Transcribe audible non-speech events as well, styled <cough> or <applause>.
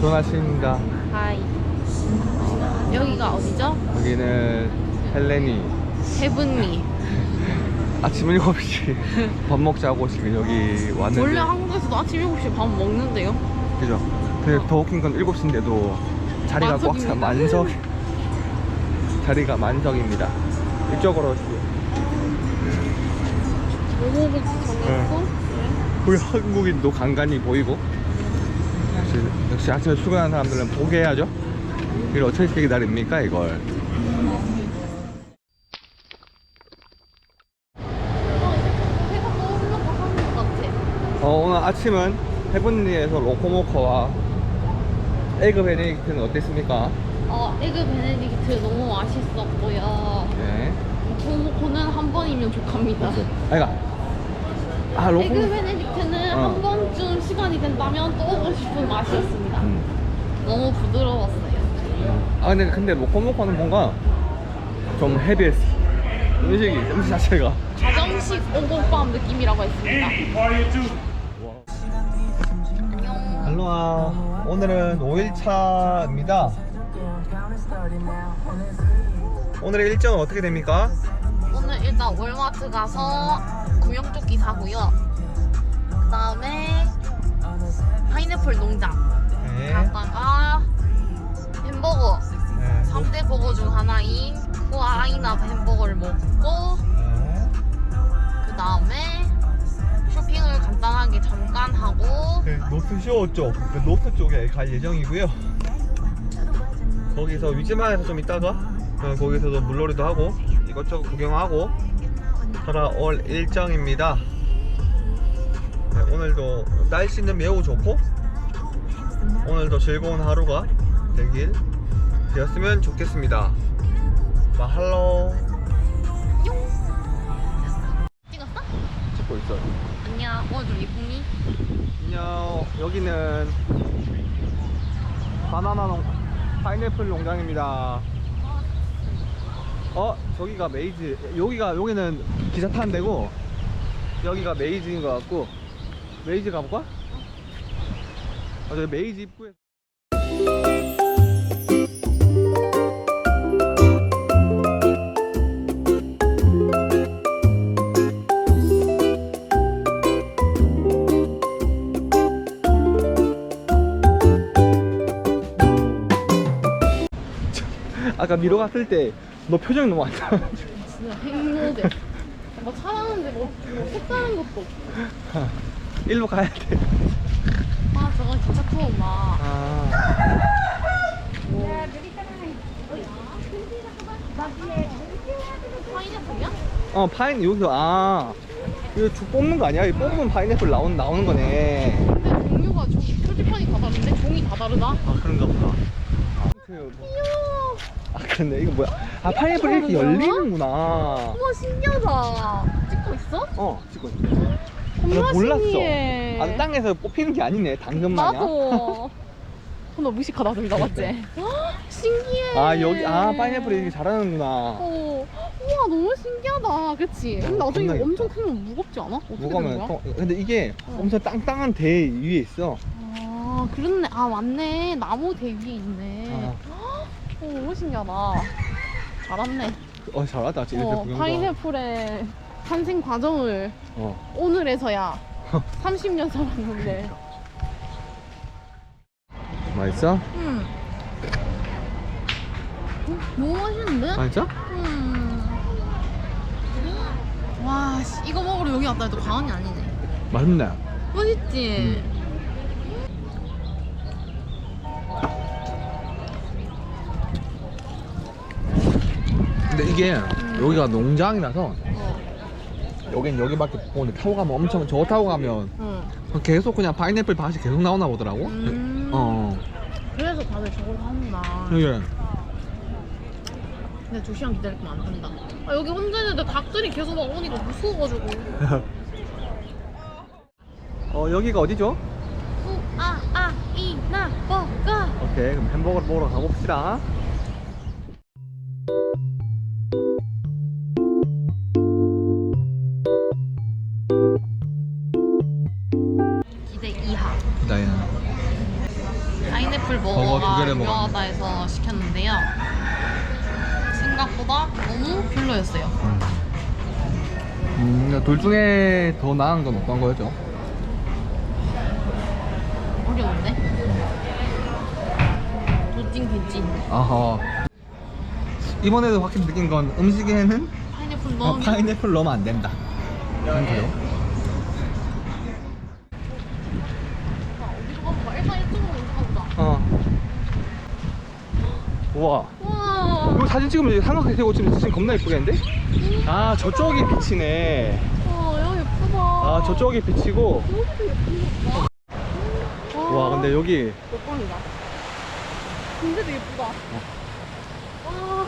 좋은 아침입니다. 하이. 여기가 어디죠? 여기는 헬레니. 헤븐리. <laughs> 아침 7시 <laughs> 밥 먹자고 지금 여기 왔는데. 원래 한국에서도 아침 7시에 밥 먹는데요? 그죠? 근데 더 웃긴 건 7시인데도 자리가 꽉 차. 만석. <laughs> 자리가 만석입니다. 이쪽으로 오시고. 오고기 정했고. 우리 한국인도 간간히 보이고. 역시, 역시 아침에 출근하는 사람들은 보게 해야죠. 이걸 어떻게 기다립니까, 이걸? 어, 오늘 아침은 헤븐리에서 로코모커와 에그 베네딕트는 어땠습니까? 어, 에그 베네딕트 너무 맛있었고요. 네. 코모코는 한 번이면 족합니다. 아이가. 아, 로코 에그 베네딕트는 어. 한 번쯤 시간이 된다면 또 오고 싶은 맛이었습니다. 음. 너무 부드러웠어요. 아, 근데, 근데 로코모커는 뭔가 좀 헤비했어. 음식이, 음식 자체가. 가정식 오곡밥 느낌이라고 했습니다. 안녕. 할로아. 오늘은 5일차입니다. 오늘의 일정은 어떻게 됩니까? 오늘 일단 월마트 가서 구명조끼 사고요. 그 다음에 파인애플 농장 네. 갔다가 햄버거 네. 3대 버거 중 하나인 쿠아이나 햄버거를 먹고 네. 그 다음에 쇼핑을 간단하게 잠깐 하고 그 노스쇼 쪽, 그 노스 쪽에 갈 예정이고요. 거기서 위즈만에서 좀 있다가 어, 거기서도 물놀이도 하고 이것저것 구경하고 돌아올 일정입니다. 네, 오늘도 날씨는 매우 좋고 오늘도 즐거운 하루가 되길 되었으면 좋겠습니다. 마할로 찍었어? 찍고 있어요. 안녕 오늘 좀 예쁘니? 안녕. 여기는 바나나 농 파인애플 농장입니다. 어, 저기가 메이즈. 여기가 여기는 기차 타는 데고 여기가 메이즈인 것 같고 메이즈 가볼까? 어, 저기 메이즈 입구에. 아까 미로 갔을 때 너 표정이 너무 안 좋아. 진짜 행로대 뭐 차라는데 뭐, 뭐 색다른 것도 없고 일로 가야 돼. 아 저건 진짜 추워 막 아. 파인애플이야? 어 파인 여기서 아 이거 주 뽑는 거 아니야? 이 뽑으면 파인애플 나오는 나오는 거네. 근데 종류가 조, 표지판이 다 다른데? 종이 다 다르다? 아 그런가 보다. 그 뭐- 귀여워 아 그런데 이거 뭐야? 아 파인애플 이렇게? 열리는구나. 우와 신기하다 찍고 있어? 어 찍고 있어. 나 몰랐어. 신기해 아 땅에서 뽑히는 게 아니네 당근 마냥. 나도 어, 나 무식하다 둘 다 맞지? 헉, 신기해 아 여기 아 파인애플 이렇게 자라는구나. 어, 우와 너무 신기하다 그치? 근데 나중에 겁나 이거 엄청 크면 무겁지 않아? 어떻게 되는 무거면 거야? 통- 근데 이게 어. 엄청 땅땅한 대 위에 있어. 아 그렇네 아 맞네 나무 대 위에 있네 아. 어, 너무 신기하다 잘았네 어 잘하다 진짜 어, 구경도. 파인애플의 탄생 과정을 어. 오늘에서야 <laughs> 30년 살았는데 맛있어? 음. 음, 너무 맛있는데? 맛있어? 음. 와, 씨, 이거 먹으러 여기 왔다 해도 과언이 아니네. 맛있네. 맛있지? 근데 이게 여기가 농장이라서 어, 여긴 여기밖에 못 보는데 타고 가면 엄청 저 타고 가면 응. 계속 그냥 파인애플 밭이 계속 나오나 보더라고. 음. 어. 그래서 다들 저걸 하는구나. 이게 근데 두 시간 기다릴 거면 안 된다. 아, 여기 혼자 있는데 닭들이 계속 막 오니까 무서워가지고. <laughs> 어 여기가 어디죠? 우, 아, 아, 이, 나, 버, 가. 오케이 그럼 햄버거를 먹으러 가봅시다. 두 개를 유명하다 해서 시켰는데요. 생각보다 너무 별로였어요. 음, 둘 중에 더 나은 건 어떤 거였죠? 어려운데? 도찐 괜찐. 아하. 이번에도 확실히 느낀 건 음식에는 파인애플 어, 넣으면 파인애플 넣으면 안 된다. 그래요? 어디로 가볼까? 일단 이쪽으로 먼저 가보자. 어. 우와. 와. 이거 사진 찍으면 이제 삼각대 세고 찍으면 사진 겁나 예쁘겠는데? 아 저쪽이 빛이네. 와, 야 예쁘다. 아 저쪽이 빛이고. 예쁘다. 와 근데 여기 몇 번이다. 근데도 예쁘다. 어. 와.